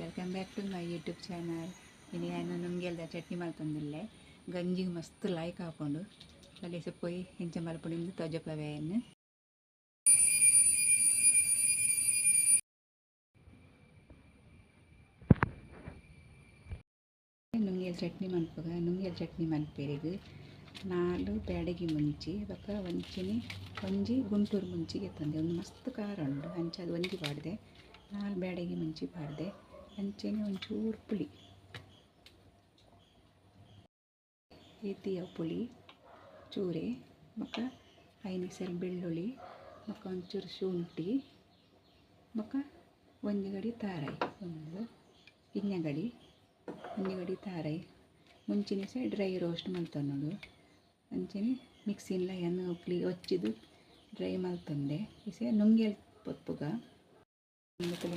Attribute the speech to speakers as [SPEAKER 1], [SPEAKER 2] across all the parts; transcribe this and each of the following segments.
[SPEAKER 1] Welcome back to my YouTube channel ಇನ್ನು ನಾನು ಚಟ್ನಿ ಮಾಡ್ತಂದಿಲ್ಲೇ ಗಂಜಿಗೆ ಮಸ್ತ್ ಲಾಯ್ಕ್ ಹಾಕೊಂಡು ಅಲ್ಲಿ ಸೊಪ್ಪು ಹೆಂಚ ಮಲ್ಪುಳಿಂದು ತೊಜಪವೆಯನ್ನು ನುಂಗಿಯಲ್ ಚಟ್ನಿ ಮನ್ಪಗ ನುಂಗಿಯಲ್ ಚಟ್ನಿ ಮನ್ಪೇರಿಗು ನಾಲು ಬ್ಯಾಡಗಿ ಮುಂಚಿ ಬೊಕ ಒಂಚಿನಿ ಒಂಜಿ ಗುಂಟೂರು ಮುಂಚಿಗೆ ತಂದೆ. ಒಂದು ಮಸ್ತ್ ಖಾರ ಉಂಡು ಅಂಚ ಅದು ಒಂಜಿ ಪಾಡ್ದೆ ನಾಲ್ ಬ್ಯಾಡಗಿ ಮುಂಚಿ ಪಾಡ್ದೆ ಅಂಚೆನೆ ಒಂಚೂರು ಪುಳಿ. ಏತಿಯ ಪುಳಿ, ಚೂರೆ ಬೊಕ ಐನಿಸಲ್ ಬೆಳ್ಳುಳ್ಳಿ ಬೊಕ ಒಂಚೂರು ಶುಂಠಿ ಬೊಕ ಒಂಜಿ ಗಡಿ ತಾರಾಯಿ. ಒಂದು ಇನ್ನ ಗಡಿ ಒಂಜಿ ಗಡಿ ತಾರಾಯಿ ಮುಂಚಿನ ಸಹ ಡ್ರೈ ರೋಸ್ಟ್ ಮಲ್ತನ್ನೋಡು ಅಂಚನೆ ಮಿಕ್ಸಿನ್ಲ ಎಣ್ಣೆ ಉಪ್ಲಿ ಒಚ್ಚಿದು ಡ್ರೈ ಮಲ್ತಂದೆ. ಇಸೆ ನುಂಗೇಲ್ ಪೊಪ್ಪುಗ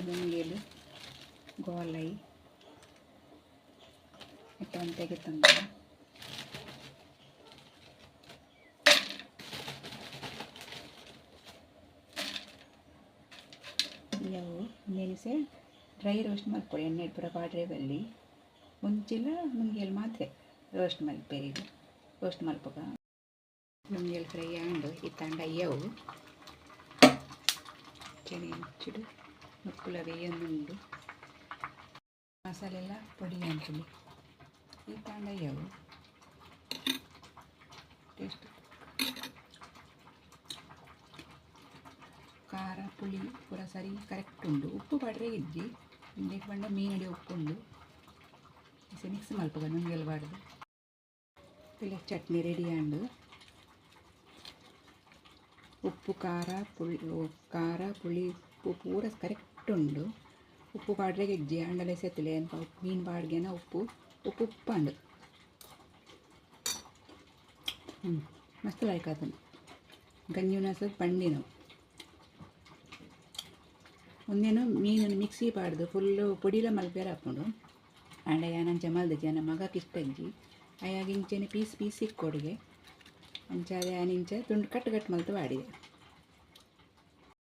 [SPEAKER 1] ನುಂಗೆಲು, ಗೋಲೈ ತೆಗೆ ತೆಗೆತಂದ ಇವು ನೆನೆಸೆ ಡ್ರೈ ರೋಸ್ಟ್ ಮಾಡ್ಕೊಳ್ಳಿ ಎಣ್ಣೆ ಪುರ ಪಾಡ್ರೆ ಬಲ್ಲಿ. ಮುಂಚಿಲ ನುಂಗೆಲ್ ಮಾತ್ರ ರೋಸ್ಟ್ ಮಲ್ಪೆರಿಗೆ ರೋಸ್ಟ್ ಮಲ್ಪಗ. ನುಂಗೆಲ್ ಫ್ರೈ ಈ ತಾಂಡ ಅಯ್ಯವು ಚೆನ್ನಿ ಮುಚ್ಚಿಡು ಮುಕ್ಕುಲ ಬೇಯೊಂದುಂಡು ಮಸಾಲೆ ಎಲ್ಲ ಪುಡಿ ಅಂತೀನಿ ಈ ತಂಡ ಅಯ್ಯವು ಟೇಸ್ಟ್ ಖಾರ, ಪುಳಿ ಪೂರ ಸರಿ ಕರೆಕ್ಟ್ ಉಂಡು. ಉಪ್ಪು ಪಡ್ರೆ ಇದ್ದಿ ಇಂದಕ್ಕೆ ಬಂದ ಮೀನಡಿ ಉಪ್ಪು ಉಂಡು ಸ್ವಲ್ಪ ಬಾಡ್ದು ಇಲ್ಲ ಚಟ್ನಿ ರೆಡಿ ಆಂಡು ಉಪ್ಪು ಖಾರ ಪುಳಿ ಖಾರ ಪುಳಿ ಉಪ್ಪು ಪೂರ ಕರೆಕ್ಟ್ ಉಂಡು ಉಪ್ಪು ಪಾಡ್ರೆ ಇಜ್ಜಿ ಅಂಡಲೆ ಸೆತ್ತಲೆ ಅಂತ ಮೀನು ಬಾಡ್ಗೆನ ಉಪ್ಪು ಉಪ್ಪು ಉಪ್ಪಂಡು ಹ್ಞೂ ಮಸ್ತ್ ಲೈಕ್ ಅದನ್ನು ಗಂಜಿನ ಸ್ವಲ್ಪ ಪಂಡಿನ ಒಂದೇನು ಮೀನನ್ನು ಮಿಕ್ಸಿ ಪಾಡ್ದು ಫುಲ್ಲು ಪುಡಿಲ ಮಲ್ಪೇರ ಹಾಕೊಂಡು ಅಂಡ ಯಾನಂಚ ಮಲ್ದ ಜನ ಮಗ ಇಷ್ಟ ಇಜ್ಜಿ ಅಯಾಗ ಇಂಚೆನೆ ಪೀಸ್ ಪೀಸ್ ಸಿಕ್ಕೊಡಿಗೆ ಅಂಚಾದೆ ಆನಿಂಚ ತುಂಡು ಕಟ್ಟು ಕಟ್ಟು ಮಲ್ತು ಬಾಡಿದೆ